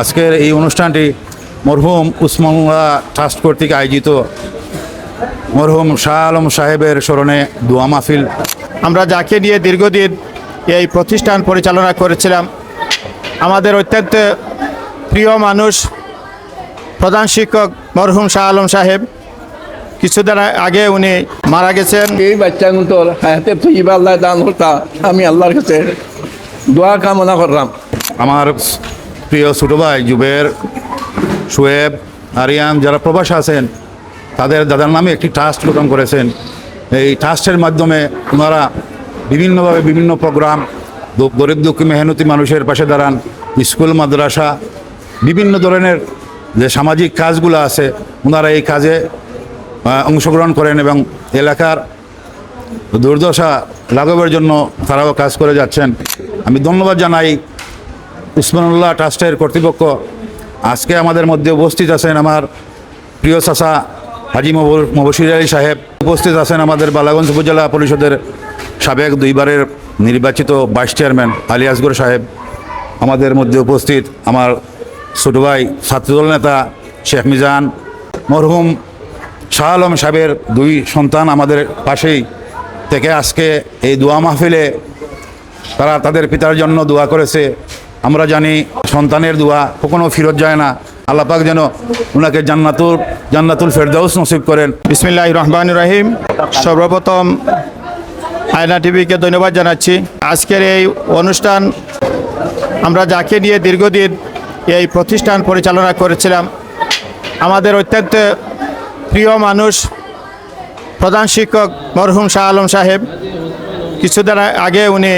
আজকের এই অনুষ্ঠানটি মরহুম উসমানুল্লাহ ট্রাস্ট কর্তৃক আয়োজিত। মরহুম শাহ আলম সাহেবের স্মরণে দোয়া মাহফিল। আমরা যাকে নিয়ে দীর্ঘদিন এই প্রতিষ্ঠান পরিচালনা করেছিলাম আমাদের অত্যন্ত প্রিয় মানুষ প্রধান শিক্ষক মরহুম শাহ আলম সাহেব। কিছুদিন আগে উনি মারা গেছেন। এই বাচ্চাগুলোর হায়াতে তৈবা আল্লাহ দান হতা আমি আল্লাহর কাছে দোয়া কামনা করলাম। আমার প্রিয় ছোটো ভাই জুবের শোয়েব আরিয়ান, যারা প্রবাসে আছেন, তাদের দাদার নামে একটি ট্রাস্ট গঠন করেছেন। এই ট্রাস্টের মাধ্যমে ওনারা বিভিন্নভাবে বিভিন্ন প্রোগ্রাম গরিব দুঃখী মেহনতি মানুষের পাশে দাঁড়ান, স্কুল, মাদ্রাসা, বিভিন্ন ধরনের যে সামাজিক কাজগুলো আছে, ওনারা এই কাজে অংশগ্রহণ করেন এবং এলাকার দুর্দশা লাঘবের জন্য তারাও কাজ করে যাচ্ছেন। আমি ধন্যবাদ জানাই উসমানুল্লাহ ট্রাস্টের কর্তৃপক্ষ আজকে আমাদের মধ্যে উপস্থিত আছেন আমার প্রিয় চাচা হাজি মব- মবশির আলী সাহেব। উপস্থিত আছেন আমাদের বালাগঞ্জ উপজেলা পরিষদের সাবেক দুইবারের নির্বাচিত ভাইস চেয়ারম্যান আলী আসগর সাহেব। আমাদের মধ্যে উপস্থিত আমার ছোট ভাই ছাত্রদল নেতা শেখ মিজান, মরহুম শাহ আলম সাহেবের দুই সন্তান আমাদের পাশেই থেকে আজকে এই দোয়া মাহফিলে তারা তাদের পিতার জন্য দোয়া করেছে। আমরা জানি সন্তানের দোয়া কখনো ফিরত যায় না। আল্লাপাক যেন ওনাকে জান্নাতুল জান্নাতুল ফেরদাউস নসিব করেন। বিসমিল্লাহ রহমান রহিম। সর্বপ্রথম আয়না টিভিকে ধন্যবাদ জানাচ্ছি। আজকের এই অনুষ্ঠান আমরা যাকে নিয়ে দীর্ঘদিন এই প্রতিষ্ঠান পরিচালনা করেছিলাম, আমাদের অত্যন্ত প্রিয় মানুষ, প্রধান শিক্ষক মরহুম শাহ আলম সাহেব, কিছুদিন আগে উনি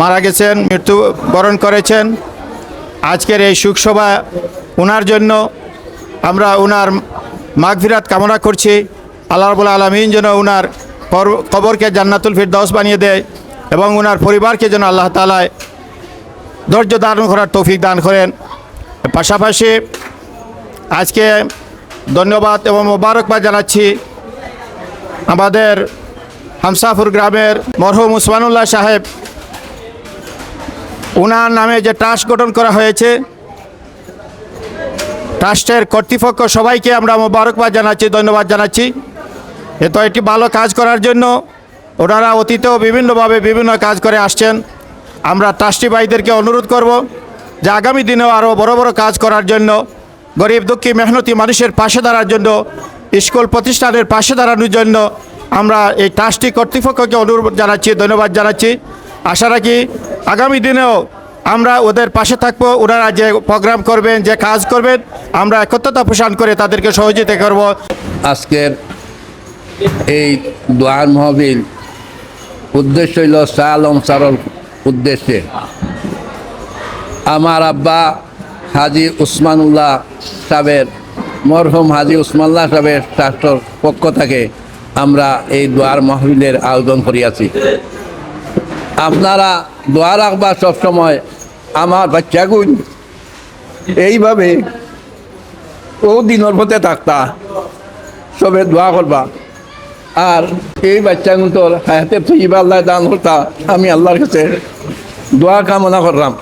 মারা গেছেন মৃত্যুবরণ করেছেন। আজকের এই সুখসভা ওনার জন্য আমরা ওনার মাগফিরাত কামনা করছি। আল্লাহ রবুল আলমিন যেন ওনার কবরকে জান্নাতুল ফিরদাউস বানিয়ে দেয় এবং ওনার পরিবারকে যেন আল্লাহ তালায় ধৈর্য ধারণ করার তৌফিক দান করেন। পাশাপাশি আজকে ধন্যবাদ এবং মোবারকবাদ জানাচ্ছি আমাদের হামসাফুর গ্রামের মরহুম উসমানুল্লাহ সাহেব। ওনার নামে যে ট্রাস্ট গঠন করা হয়েছে, ট্রাস্টের কর্তৃপক্ষ সবাইকে আমরা মোবারকবাদ জানাচ্ছি, ধন্যবাদ জানাচ্ছি। এ তো একটি ভালো কাজ করার জন্য ওনারা অতীতেও বিভিন্নভাবে বিভিন্ন কাজ করে আসছেন। আমরা ট্রাস্টি ভাইদেরকে অনুরোধ করব যে আগামী দিনেও আরও বড় বড় কাজ করার জন্য, গরিব দুঃখী মেহনতি মানুষের পাশে দাঁড়ার জন্য, স্কুল প্রতিষ্ঠানের পাশে দাঁড়ানোর জন্য আমরা এই ট্রাস্টি কর্তৃপক্ষকে অনুরোধ জানাচ্ছি, ধন্যবাদ জানাচ্ছি। আশা রাখি আগামী দিনেও আমরা ওদের পাশে থাকব। ওনারা যে প্রোগ্রাম করবেন, যে কাজ করবেন, আমরা একত্রতা পোষণ করে তাদেরকে সহযোগিতা করব। আজকের এই দোয়ার মহবিল উদ্দেশ্য হইল শাহ আলম সারল উদ্দেশ্যে। আমার আব্বা হাজি উসমানুল্লাহ সাহেবের, মরহুম হাজি উসমানুল্লাহ সাহেবের ট্রাস্টর পক্ষ থেকে আমরা এই দোয়ার মহবিলের আয়োজন করিয়াছি। আপনারা দোয়া রাখবা সবসময়, আমার বাচ্চাগুন এইভাবে ও দিনের পথে থাকতা, সবে দোয়া করবা। আর এই বাচ্চাগুন তোর হায়াতে তুই আল্লাহ দান করতা। আমি আল্লাহর কাছে দোয়া কামনা করলাম।